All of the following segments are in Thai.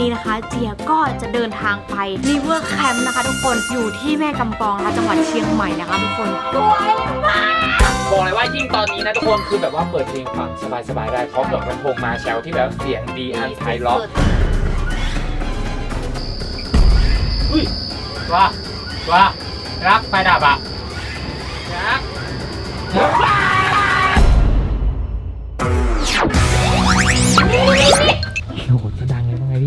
นี้นะคะเจียก็จะเดินทางไป River Camp นะคะทุกคนอยู่ที่แม่กำปองนะคะจังหวัดเชียงใหม่นะคะทุกคนสวยมากบอกเลยว่ายิ่งตอนนี้นะทุกคนคือแบบว่าเปิดเพลงฟังสบายๆได้พร้อมกับลำโพงมาแชลที่แบบเสียงดีอันไพเราะอุ้ยว่าว่ารักไฟดับอะรักโอ้โหจะดัง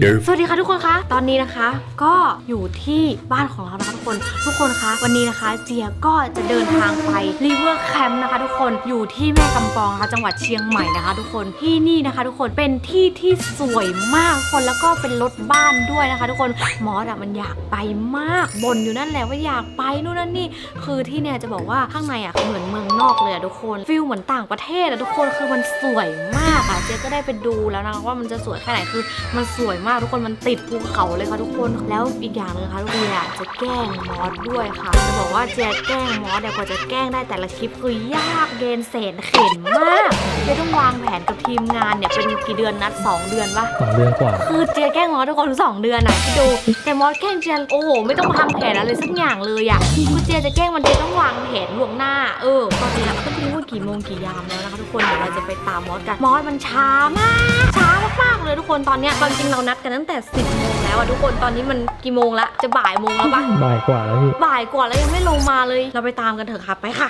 เลยว่าไงพี่สวัสดีค่ะทุกคนคะตอนนี้นะคะ ก็อยู่ที่บ้านของเรานะคะทุกคน ทุกคนคะ วันนี้นะคะ เจียก็จะเดินทางไป River Camp นะคะ ทุกคนอยู่ที่แม่กำปองนะคะจังหวัดเชียงใหม่นะคะ ทุกคนที่นี่นะคะ ทุกคนเป็นที่ที่สวยมากคนแล้วก็เป็นรถบ้านด้วยนะคะ ทุกคนมอสอะมันอยากไปมากบ่นอยู่นั่นแหละว่าอยากไปนู่นนั่นนี่ คือที่เนี่ยจะบอกว่าข้างในอะเหมือนเมืองนอกเลยอะทุกคนฟิลเหมือนต่างประเทศอะทุกคนคือมันสวยมากอะเจ๊ก็ได้ไปดูแล้วนะว่ามันจะสวยแค่ไหนคือมันสวยมากทุกคนมันติดภูเขาเลยค่ะทุกคน แล้วอีกอย่างหนึงค่ะทุกคนอะจะแกล้งมอสด้วยค่ะ จะบอกว่าเจ๊แกล้งมอสเนี่ยกว่าจะแกล้งได้แต่ละคลิปคือยากเย็นเสนเข็นมากเจ๊ต้องวางแผนกับทีมงานเนี่ยเป็นกี่เดือนนัดสองเดือนปะสองเดือนกว่าคือเจียแกล้งมอสทุกคนสองเดือนอะคิดดูแต่มอสแกล้งเจียโอ้โหไม่ต้องทำแผนอะไรสักอย่างเลยอะคือเจียจะแกล้งมันเจียต้องวางแผนล่วงหน้า เออตอนนี้เราก็ไม่รู้ว่ากี่โมงกี่ยามแล้วนะคะทุกคนเดี๋ยวเราจะไปตามมอสกันมอสมันช้ามากช้ามากๆเลยทุกคนตอนเนี้ยความจริงเรานัดกันตั้งแต่ 10โมงแล้วอะทุกคนตอนนี้มันกี่โมงละจะบ่ายโมงแล้วปะบ่ายกว่าแล้วพี่บ่ายกว่าแล้วยังไม่ลงมาเลย เราไปตามกันเถอะค่ะไปค่ะ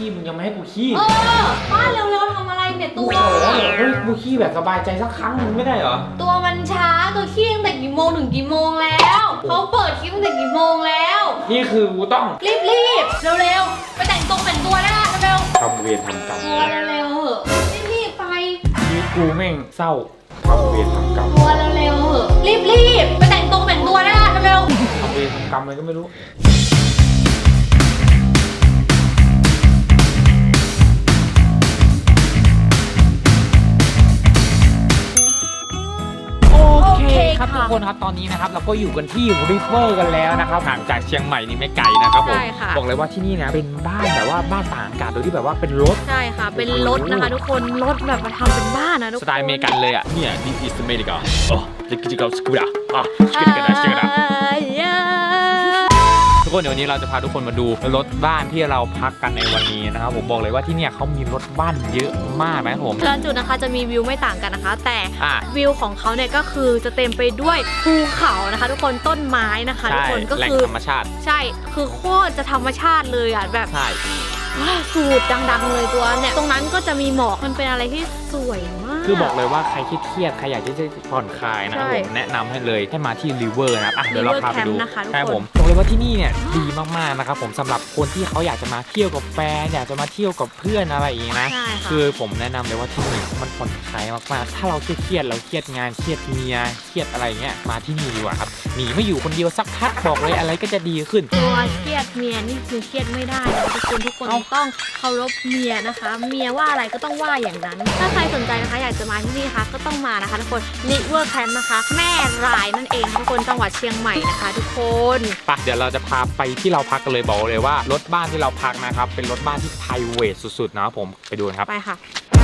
ขี้มึงยังไม่ให้กูขี้เออมาเร็วๆทำอะไรเนี่ยตัวโอ้โหเฮ้ยกูขี้แบบสบายใจสักครั้งหนึงไม่ได้เหรอ ตัวมันช้าตัวขี้ตั้งแต่กี่โมงถึงกี่โมงแล้วเขาเปิดคลิปตั้งแต่กี่โมงแล้ว นี่คือกูต้องรีบๆเร็วๆไปแต่งตรงแต่งตัวได้ละเร็วทำเวรทำกรรมๆตัวเร็วๆเหอะรีบๆไปชีวิตกูแม่งเศร้าทำเวรทำกรรมตัวเร็วๆเหอะรีบๆไปแต่งตรงแต่งตัวได้ละเร็วๆ ทำเวรทำกรรมอะไรก็ไม่รู้ คครับโอเคค่ะทุกคนครับตอนนี้นะครับเราก็อยู่กันที่ริเวอร์กันแล้วนะครับห่างจากเชียงใหม่นี่ไม่ไกลนะครับผมใช่ค่ะ บอกเลยว่าที่นี่นะเป็นบ้านแบบว่าบ้านต่างอากาศโดยที่แบบว่าเป็นรถ ใช่ค่ะ เป็นรถนะคะ ทุกคนรถแบบมาทำเป็นบ้านนะทุกสคนไตล์อเมริกันเลยอะเนี่ย this is America อ๋อลิกิจิกาสกูดาอะสกิด กคนเดี๋ยววันนี้เราจะพาทุกคนมาดูรถบ้านที่เราพักกันในวันนี้นะครับผมบอกเลยว่าที่เนี่ยเขามีรถบ้านเยอะมากนะครับผมแต่ละจุดนะคะจะมีวิวไม่ต่างกันนะคะ แต่อะ วิวของเขาเนี่ยก็คือจะเต็มไปด้วยภูเขานะคะ ทุกคนต้นไม้นะคะ ทุกใช่คนก็แหล่งคือธรรมชาติใช่คือโคตรจะธรรมชาติเลยอะแบบ ใช่ ว้าวสูตรดังๆเลยตัวเนี่ยตรงนั้นก็จะมีหมอกมันเป็นอะไรที่สวยมาก คือบอกเลยว่าใครเครียดๆใครอยากที่จะผ่อนคลายนะครับใช่ผมแนะนำให้เลยให้มาที่ริเวอร์นะครับอะเดี๋ยวเรา River พาไปดู Camp นะคะทุกคน ใช่ผมบอกเลยว่าที่นี่เนี่ยดีมากๆนะครับผมสำหรับคนที่เขาอยากจะมาเที่ยวกับแฟนอยากจะมาเที่ยวกับเพื่อนอะไรอย่างงี้นะ ใช่ค่ะคือผมแนะนำเลยว่าที่นี่มันผ่อนคลายมากๆ ถ้าเราเครียดๆเราเครียดงานเครียดเมียเครียดอะไรเงี้ยมาที่นี่ดีกว่าครับหนีไม่อยู่คนเดียวสักพักบอกเลยอะไรก็จะดีขึ้น ตัวเครี ยดเมียนี่คือเครียดไม่ได้นะคะทุกคนทุกคนเอ้าต้องเคารพเมียนะคะ เมียว่าอะไรก็ต้องว่าอย่างนั้น ถ้าใครสนใจนะคะอยากจะมาที่นี่นะคะก็ต้องมานะคะทุกคนลิเวอร์แคมป์นะคะ แม่รายนั่นเองค่ะทุกคนจังหวัดเชียงใหม่นะคะ ทุกคนปะเดี๋ยวเราจะพาไปที่เราพักกันเลยบอกเลยว่ารถบ้านที่เราพักนะครับเป็นรถบ้านที่ไพรเวทสุดๆนะครับผมไปดูกันครับไปค่ะ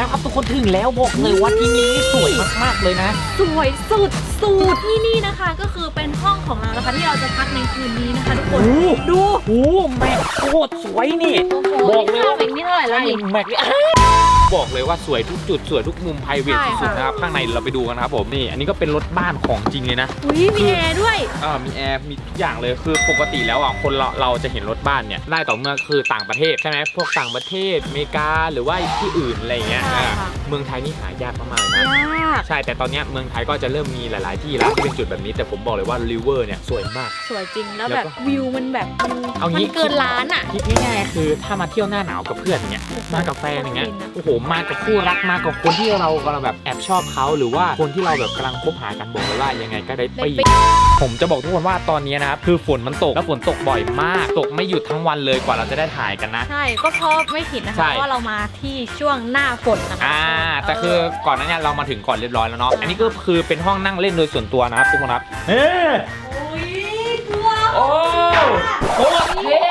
แล้วครับทุกคนถึงแล้วบอกเลยว่าที่นี่สวยมากๆเลยนะ สวยสุดสูตรที่นี่นะคะ ก็คือเป็นห้องของเรานะคะที่เราจะพักในคืนนี้นะคะทุกคนโอ้ ดูโหแม็กโคตรสวยนี่ โอ้โหบอกเลยนี่ว่าเท่าเองนี่เท่าไหร่แล้วนี่แม็กบอกเลยว่าสวยทุกจุดสวยทุกมุมไพรเวทใช่สุดค่ะๆนะครับข้างในเราไปดูกันนะครับผมนี่อันนี้ก็เป็นรถบ้านของจริงเลยนะ อุ้ยมีแอร์ด้วย อ่ามีแอร์มีทุกอย่างเลยคือปกติแล้วอะคนเราเราจะเห็นรถบ้านเนี่ยได้ต่อเมื่อคือต่างประเทศใช่ไหมพวกต่างประเทศอเมริกาหรือว่าที่อื่นอะไรอย่างเงี้ยใช่อ่าค่ะเมืองไทยนี่หายากมากๆเลยนะ ยาก ใช่แต่ตอนเนี้ยเมืองไทยก็จะเริ่มมีหลาย ๆ ที่แล้วที่เป็นจุดแบบนี้แต่ผมบอกเลยว่าริเวอร์เนี่ยสวยมาก สวยจริงแล้วแล้วแบบก็วิวมันแบบมันเอางี้ มันเกินล้านอะ คิดง่ายๆคือถ้ามาเที่ยวหน้าหนาวกับเพื่อนอย่างเงี้ยมากับแฟนอย่างเงี้ยฟินนะโอ้โหผมมากับคู่รักมากับคนที่เรากำลังแบบแอบชอบเขาหรือว่าคนที่เราแบบกำลังคบหากันบอกเลยว่ายังไงก็ได้ได้ปีปี ผมจะบอกทุกคนว่าตอนนี้นะครับคือฝนมันตกแล้วฝนตกบ่อยมาก ตกไม่หยุดทั้งวันเลยกว่าเราจะได้ถ่ายกันนะ ใช่ก็เพราะไม่ผิดนะคะใช่เพราะว่าเรามาที่ช่วงหน้าฝนนะคะอ่าแต่คือก่อนหนั้นเนี่ยเรามาถึงก่อนเรียบร้อยแล้วเนาะอันนี้ก็คือเป็นห้องนั่งเล่นโดยส่วนตัวนะครับทุกคนครับเฮ้โอ้ยกลัวโอ้โคตรเท่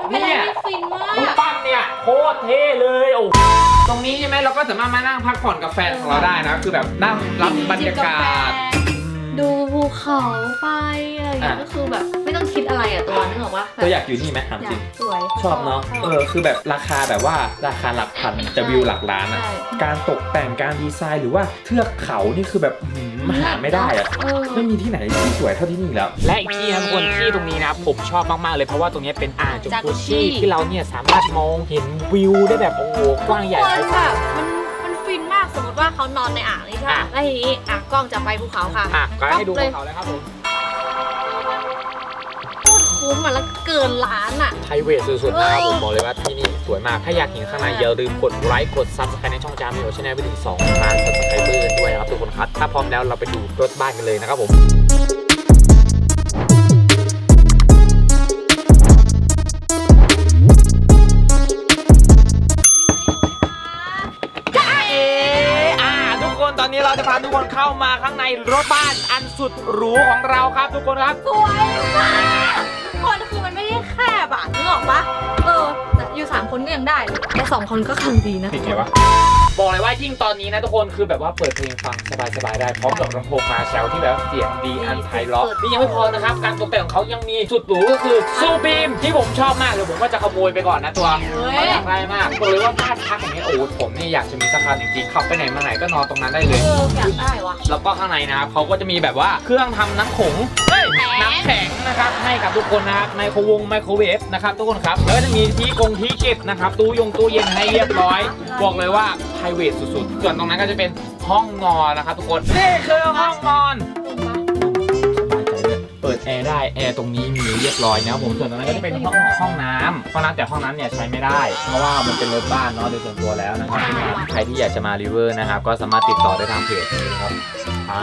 มันเป็นอะไรเนี่ยที่ฟินมารูปกปั้นเนี่ยโคตรเท่เลยโอ้ตรงนี้ใช่ไหมเราก็สามารถมานั่งพักผ่อนกับแฟนของเราได้นะคือแบบนั่งรับบรรยากาศ ดูภูเขาไฟอะไรอย่างเงี้ยอะก็คือแบบไม่ต้ องคิดอะไรอะตัวนึกออกปะแบบตัวอยากอยู่นี่ไหมถามอยาจริกงสวย ชอบเนาะเออ คือแบบราคาแบบว่าราคาหลักพันแต่วิวหลักล้านอะ ใช่การตกแต่งการดีไซน์หรือว่าเทือกเขานี่คือแบบอื้อหือหาไม่ได้อะเออ ไม่มีที่ไหนที่สวยเท่าที่นี่แล้ว และอีกที่นะทุกคนที่ตรงนี้นะผมชอบมาก ๆ เลยเพราะว่าตรงนี้เป็นอ่างจุกุชิที่เราเนี่ยสามารถมองเห็นวิวได้แบบโอ้โหกว้างใหญ่ทุกไพคนศาแบลบมันมันฟินมากสมมติว่าเขานอนในอ่างนี่ใช่ไหมอะ แล้วทีนี้อะกล้องจะไปภูเขาค่ะ อะก็ให้ดูเลยเขาเลยครับผมโคตรคุ้มอะแล้วเกินล้านอะไพรเวทสุดๆนะครับเออผมบอกเลยว่าที่นี่สวยมาก ถ้าอยากเห็นข้างในอย่าลืมกดไลค์กดซับสไครต์ในช่องจามิโอชแนลไปถึง2ล้านซับสไครเบอร์กันด้วยนะครับทุกคนครับถ้าพร้อมแล้วเราไปดูรถบ้านกันเลยนะครับผมจ้าเออ่าทุกคนตอนนี้เราจะพาทุกคนเข้ามาข้างในรถบ้านอันสุดหรูของเราครับทุกคนครับ สวยมาก ได้เลยแต่สองคนก็กำลังดีนะติดไงวะ บอกเลยว่ายิ่งตอนนี้นะทุกคนคือแบบว่าเปิดเพลงฟังสบายๆได้พร้อมกับลำโพงมาแชลที่แบบเสียงดีอันไพเราะนี่ยังไม่พอนะครับ การตกแต่งของเขายังมีสุดหรูก็คือซูบีมที่ผมชอบมากเลยผมว่าจะขโมยไปก่อนนะตัวเฮ้เขายอยากได้มากบอกเลยว่าบ้านพักอย่างนี้โอ้โหผมเนี่ยอยากจะมีสักคันจริงๆขับไปไหนมาไหนก็นอนตรงนั้นได้เลย เอออยากได้วะแล้วก็ข้างในนะครับเขาก็จะมีแบบว่าเครื่องทำน้ำขงเฮ้ยแข็ง น้ำแข็งนะครับให้กับทุกคนนะครับไมโครวงไมโครเวฟนะครับทุกคนครับแล้วก็จะมีที่กงที่เก็บนะครับตู้ยงตู้เย็นให้เรียบร้อย บอกเลยว่า p r i v a t สุดๆ ส่วนตรงนั้นก็จะเป็นห้องนอนนะครับทุกคนนี่คือห้องนอนเปิดแอร์ได้แอร์ตรงนี้มีเรียบร้อยนะครับผมส่วนตรงนั้นก็จะเป็นห้องห้องน้ำห้องน้ำแต่ห้องน้ำเนี่ยใช้ไม่ได้ เพราะว่ามันเป็นรถบ้านเนาะโดยส่วนตัวแล้วนะครับใครที่อยากจะมาริเวอร์นะครับก็สามารถติดต่อได้ทางเพจนี้นะครับอ่า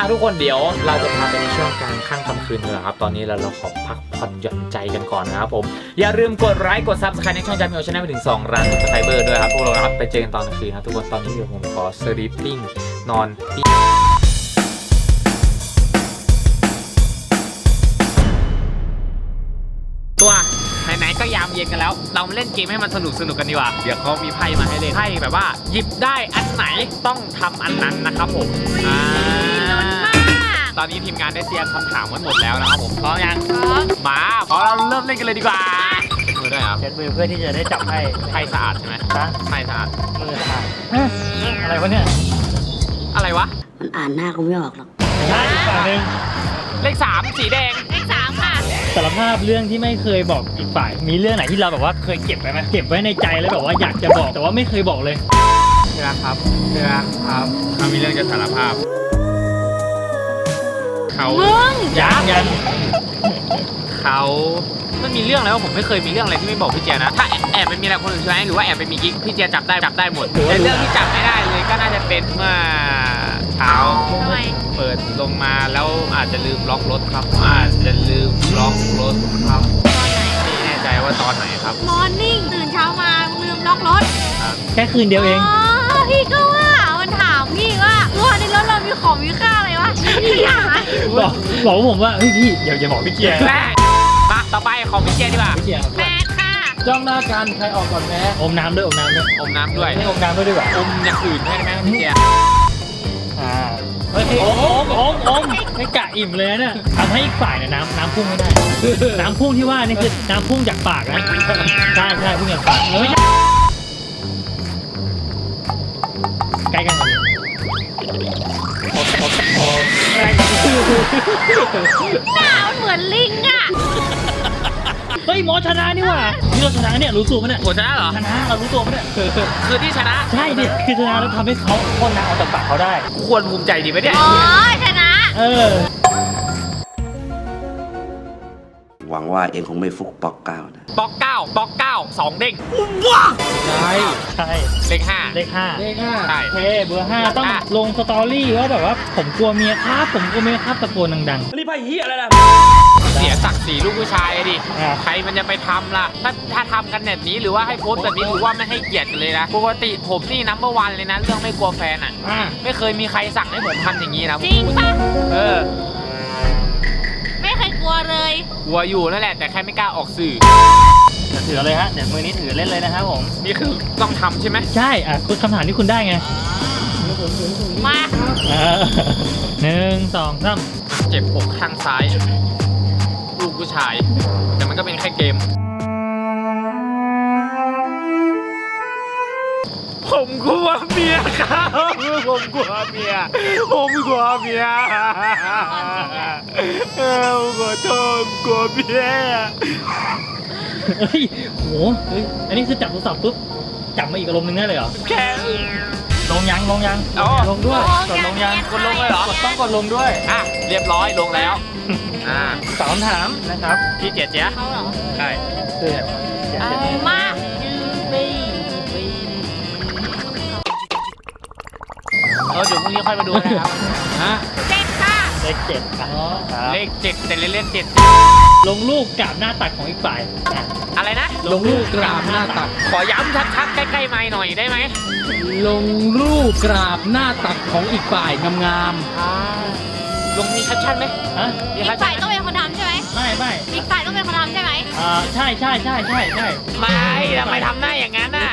อะทุกคนเดี๋ยวเราจะพาไปในช่วงกลางค่ำกลางคืนกันนะครับ ตอนนี้เราเราขอพักผ่อนหย่อนใจกันก่อนนะครับผม อย่าลืมกดไลค์กดซับสไครต์ในช่องจามิโอชแนลไปถึง2ล้านซับสไครเบอร์ด้วยครับพวกเรานะครับไปเจอกันตอนกลางคืนครับทุกคนตอนนี้เดี๋ยวผมขอสลิปปิ้งนอนที่ตัวไหนๆก็ยามเย็นกันแล้ว เรามาเล่นเกมให้มันสนุกสนุกกันดีกว่า เดี๋ยวเขามีไพ่มาให้เล่นไพ่แบบว่า หยิบได้อันไหนต้องทำอันนั้นนะครับผมอ่า ตอนนี้ทีมงานได้เตรียมคำถามไว้หมดแล้วนะครับผมพร้อมยังครับมาพอเราเริ่มเล่นกันเลยดีกว่าเช็ดมือด้วยครับเช็ดมือเพื่อที่จะได้จับให้ไพ่สะอาดใช่ไหมซะไพ่สะอาดมือขาดอะไรวะเนี่ย อะไรวะ มันอ่านหน้ากูไม่ออกหรอกใช่ฝั่งหนึ่งเลขสามสีแดงเลขสามค่ะสารภาพเรื่องที่ไม่เคยบอกอีกฝ่าย มีเรื่องไหนที่เราแบบว่าเคยเก็บไว้ไหมเก็บไว้ในใจแล้วแบบว่าอยากจะบอกแต่ว่าไม่เคยบอกเลยเวลาครับเวลาครับเขามีเรื่องจะสารภาพ เขามึง ยังยังเขามันมีเรื่องแล้วผมไม่เคยมีเรื่องอะไรที่ไม่บอกพี่เจียนะ ถ้าแอบไปมีอะไรคนอื่นใช่ไหมหรือว่าแอบไปมีกิ๊กพี่เจียจับได้จับได้หมดแต่เรื่องที่จับไม่ได้เลยก็น่าจะเป็นเมื่อเช้า ทำไม เปิดลงมาแล้วอาจจะลืมล็อกรถครับ อาจจะลืมล็อกรถครับตอนไหนไม่แน่ใจว่าตอนไหนครับมอร์นิ่งตื่นเช้ามาลืมล็อกรถแค่คืนเดียวเอง อ๋อพี่ก็ว่า มันถามพี่ว่าว่าในรถเรามีของมีค่า อะไรวะพี่หาบอกบอกผมว่าเฮ้ยพี่อย่าอย่าบอกพี่เกียร์แม่มาต่อไปของพี่เจียดีกว่าพี่เกียร์แม่ค่ะจ้องหน้ากันใครออกก่อนแพ้อมน้ำด้วยอมน้ำด้วยอมน้ำด้วยให้อมน้ำด้วยดีกว่าอมอย่างอื่นได้ไหมพี่เจียอ่าเฮ้ยอมอมอมอมไม่กะอิ่มเลยนะเนี่ยทำให้อีกฝ่ายเนี่ยน้ำน้ำพุ่งไม่ได้ น้ำพุ่งที่ว่านี่คือน้ำพุ่งจากปากนะใช่ใช่พุ่งจากปากไม่ใช่ หน้ามันเหมือนลิงอะ เฮ้ยหมอชนะนี่หว่านี่เราชนะเนี่ยรู้ตัวมั้ยเนี่ยโหชนะเหรอ ชนะเรารู้ตัวมั้ยเนี่ยคือที่ชนะใช่ดิคือชนะแล้วทำให้เขาพ่นน้ำออกจากปากเขาได้ ควรภูมิใจดีไหมเนี่ย อ๋อชนะ เออ ว้วังว่าเองคงไม่ฟุกป๊อกเก้านะป๊อกเก้าป๊อกเก้าสองเด้งใช่เลขห้า เลขห้าเลขห้าใช่โอเคเบอร์ห้าต้องอะ ลงสตอรี่ว่าแบบว่าผมกลัวเมียครับผมกลัวเมียครับตะโกนดังเสียศักดิ์ศรีลูกผู้ชายดิ อ่าใครมันจะไปทำล่ะ ถ้าถ้าทำกันแบบนี้หรือว่าให้โพสต์แบบนี้หรือว่าไม่ให้เกียรติกันเลยนะ ปกติผมนี่นัมเบอร์วันเลยนะ เรื่องไม่กลัวแฟนอะ ๆอ่าไม่เคยมีใครสั่งให้ผมทำอย่างนี้นะจริงปะเออไม่ เคยกลัวเลย กลัวอยู่นั่นแหละแต่แค่ไม่กล้าออกสื่อเดี๋ยวถือเลยฮะเดี๋ยวมือนี้ถือเล่นเลยนะครับผม นี่คือต้องทำใช่ไหมใช่อะคุณคำถามที่คุณได้ไงมาอ่าหนึ่งสองสามเจ็บอกข้างซ้าย ลูกผู้ชาย แต่มันก็เป็นแค่เกม ผมกลัวเมียครับผมกลัวเมีย ผมกลัวเมียเออผมขอโทษผมกลัวเมียเฮ้ยโหเฮ้ยอันนี้คือจับโทรศัพท์ปุ๊บจับมาอีกอารมณ์หนึงได้เลยเหรอ แค่ ลงยังลงยังอ๋อ ลงด้วยกดลงยังกดลงเลยเหรอ กดต้องกดลงด้วยอะเรียบร้อยลงแล้ว อ่าสามคำถามนะครับ พี่เจ๊เจ๊เขาเหรอ ใช่ คือเอา เออเดี๋ยวพรุ่งนี้ค่อยมาดูนะครับฮะเจ็ดค่ะเลขเจ็ดครับเลขเจ็ดแต่เล่นๆเจ็ดลงรูปกับหน้าตัดของอีกฝ่ายอะอะไรนะ ลงรูปกราบหน้าตัก ขอย้ำชัดๆใกล้ๆไม้หน่อยได้ไหมลงรูปกราบหน้าตักของอีกฝ่ายงามลงมีแคปชั่นไหมฮะมีอีแคกปฝ่าชั่ยนต้องเป็นคนทำใช่ไหมไม่ไม่อีกฝ่ายต้องเป็นคนทำใช่ไหม อ่าใช่ใช่ใช่ใช่ใช่ไม่ทำไมทำหน้าอย่างนั้นน่ะ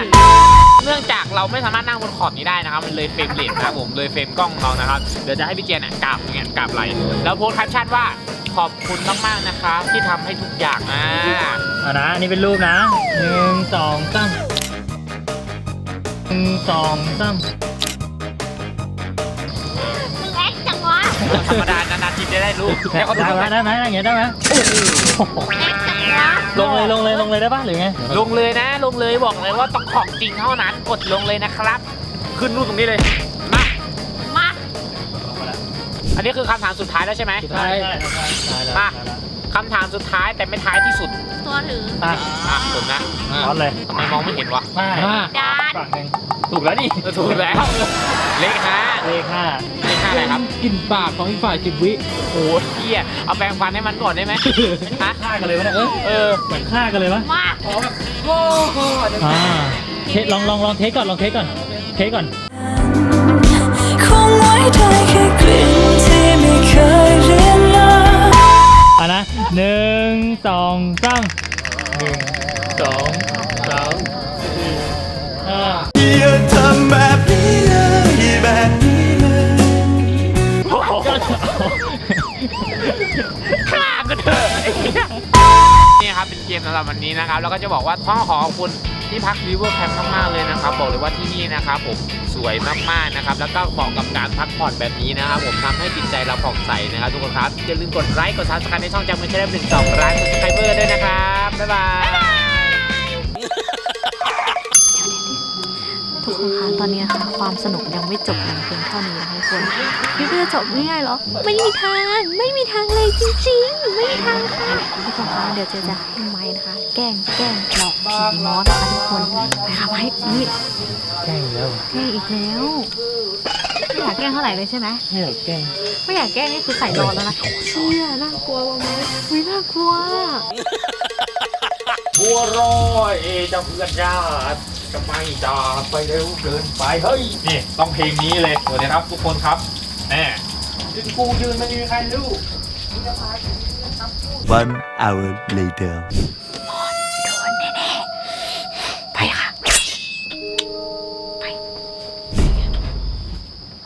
เนื่องจากเราไม่สามารถนั่งบนขอบนี้ได้นะครับ มันเลยเฟรมเรทนะครับผมเลยเฟรมกล้องของเรานะครับ เดี๋ยวจะให้พี่เจียนเนี่ยกราบอย่างเงี้ยกราบไหลแล้วโพสต์แคปชั่นว่าขอบคุณมากๆนะคะ ที่ทำให้ทุกอย่างอ่า เอานะอันนี่เป็นรูปนะหนึ่งสองสามหนึ่งสองสามมึงแอคจังวะธรรมดานานๆทีจะได้รู้แค่เขาดูได้ไหมกันได้ไหมอย่างเงี้ยได้ไหม แอ คจังวะลงเลยลงเลยลงเลยได้ปะหรือไงลงเลยนะ ลงเลยบอกเลยว่าต้องของจริงเท่านั้นกดลงเลยนะครับ ขึ้นรูปตรงนี้เลยมามา อันนี้คือคำถามสุดท้ายแล้วใช่ไหมสุดท้ายได้ได้ได้ได้มาคำถามสุดท้ายแต่ไม่ท้ายที่สุดตัวถืออะอะผมนะร้อนเลยทำไมมองไม่เห็นวะไม่ห้าดานฝั่งหนึ่งถูกแล้วนี่เออถูกแล้ว เลขห้าเลขห้าเลขห้าอะไรครับ กลินปากของอีกฝ่ายสิบวิ โอ้ยเฮียเอาแปรงฟันให้มันก่อนได้ไหมฮะฆ่ากันเลยวะเนี่ยเออเออเหมือนฆ่ากันเลยวะมาอ่าเทสลองลองลองเทสก่อนลองเทสก่อน เทสก่อน หรับวันนี้นะครับ แล้วก็จะบอกว่าต้องขอขอบคุณที่พักริเวอร์แคมป์มากๆเลยนะครับ บอกเลยว่าที่นี่นะครับผมสวยมากๆนะครับ แล้วก็เหมาะกับการพักผ่อนแบบนี้นะครับ ผมทำให้จิตใจเราผ่องใสนะครับทุกคนครับอย่าลืมกดไลค์กดซับสไครต์ในช่องจำเป็นช่ได้หนึ่งสองร้านกดซับสไครเบอร์ด้วยนะครับบ๊ายบาย ทุกคนคะ ตอนนี้นะคะความสนุกยังไม่จบยังเพียงเท่านี้นะคะทุกคนคิดว่าจะจบง่ายๆเหรอ ไม่มีทาง ไม่มีทางเลยจริงๆ ไม่มีทางค่ะทุกคนคะเดี๋ยวเจะจะให้ไม้นะคะ แกล้งแกล้งหลอกผีมอสนะคะทุกคนไปค่ะไม้นี่แกล้งอีกแล้วแกล้งอีกแล้วไม่อยากแกล้งเท่าไหร่เลยใช่ไหมไม่อยากแกล้งไม่อยากแกล้งนี่คือใส่นอนแล้วนะเชี่ยน่ากลัวว่ะไม้วิน่ากลัว บัวรอยเอเจ้าเพื่อนญาติทำไมจากไปเร็วเกินไปเฮ้ยนี่ต้องเพลงนี้เลยสวัสดีครับทุกคนครับแน่ยืนกูยืนไม่มีใครรู้ One hour later ไปค่ะ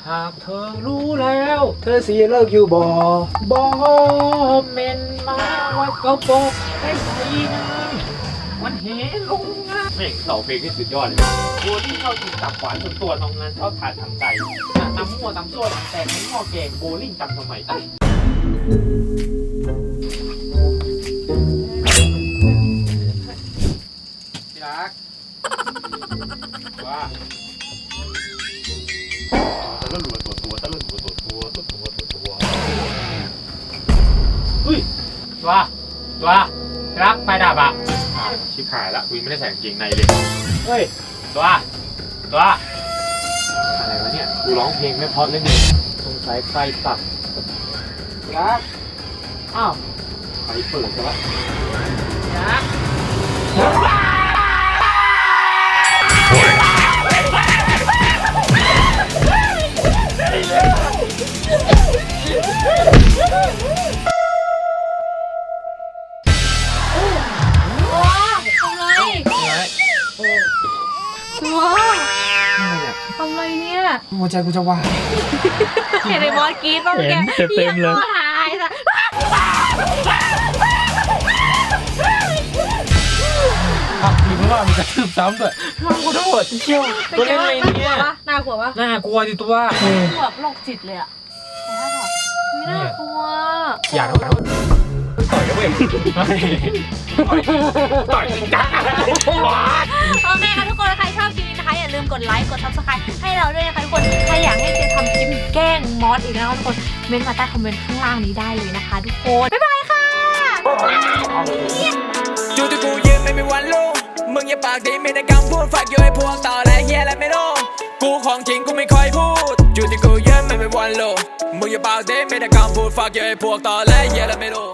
หากเธอรู้แล้ว เธอเสียเลิกอยู่บ่บอกเมนมาว่าก็บอกให้ใส่น้ำ มันเห็นลงงานเพลงเสาเพลงที่สุดยอดเลยตัวที่เข้าถึงตับหวานส่วนตัวน้องนั้นชอบทานทำใจตำมั่วตำซั่วตำแต่งไม่หม้อแกงโบลิ่งตำทำไมเอ้ยที่รักว่าตะลุ่นหัวตัวตัวตะลุ่นหัวตัวตัวตัวตัวตัวตัวเฮ้ยตัวตัวรักไฟดับอะอ้าว ชิบหายละกูยังไม่ได้ใส่กางเกงในเลย เฮ้ย ตัว ตัว อะไรวะเนี่ย กูร้องเพลงไม่เพราะเลยเนี่ยสงสัยไฟตัดรักอ้าวไฟเปิดซะละรักว้ ทำไรเนี่ย หัวใจกูจะวาย เห็นไอ้บอสกรีดป่ะเมื่อกี้เห็นเต็มๆเลย หี้หายละผักทีเพราะว่ามันกระทืบซ้ำด้วยกูทั้งหมดเชี่ยวเป็นตัวไงเล่นบ้างอะไรน่ากลัวเนี่ยปะน่ากลัวปะน่ากลัวดิตัวแบบโรคจิตเลยอะแต่ถ้าแบบไม่น่ากลัวอย่านะต่อยนะเว้ยต่อยจริงจังโอเคค่ะทุกคนใครชอบคลิป นะคะอย่าลืมกดไลค์กด subscribe ให้เราด้วยนะคะทุกคนใครอยากให้เจทำคลิปแกล้งมอสอีกนะคะทุกคนเม้นต์มาใต้คอมเมนต์ข้างล่างนี้ได้เลยนะคะ ทุกคนบ๊ายบายค่ะอยู่ที่กูยืนไม่มีวันรู้มึงอย่าปากดีมีแต่คำพูดฝากอยู่ไอ้พวกต่อและเฮียและไม่รู้กูของจริงกูไม่ค่อยพูดอยู่ที่กูยืนไม่มีวันรู้มึงอย่าปากดีมีแต่คำพูดฝากอยู่ไอ้พวกต่อและเฮียและไม่รู้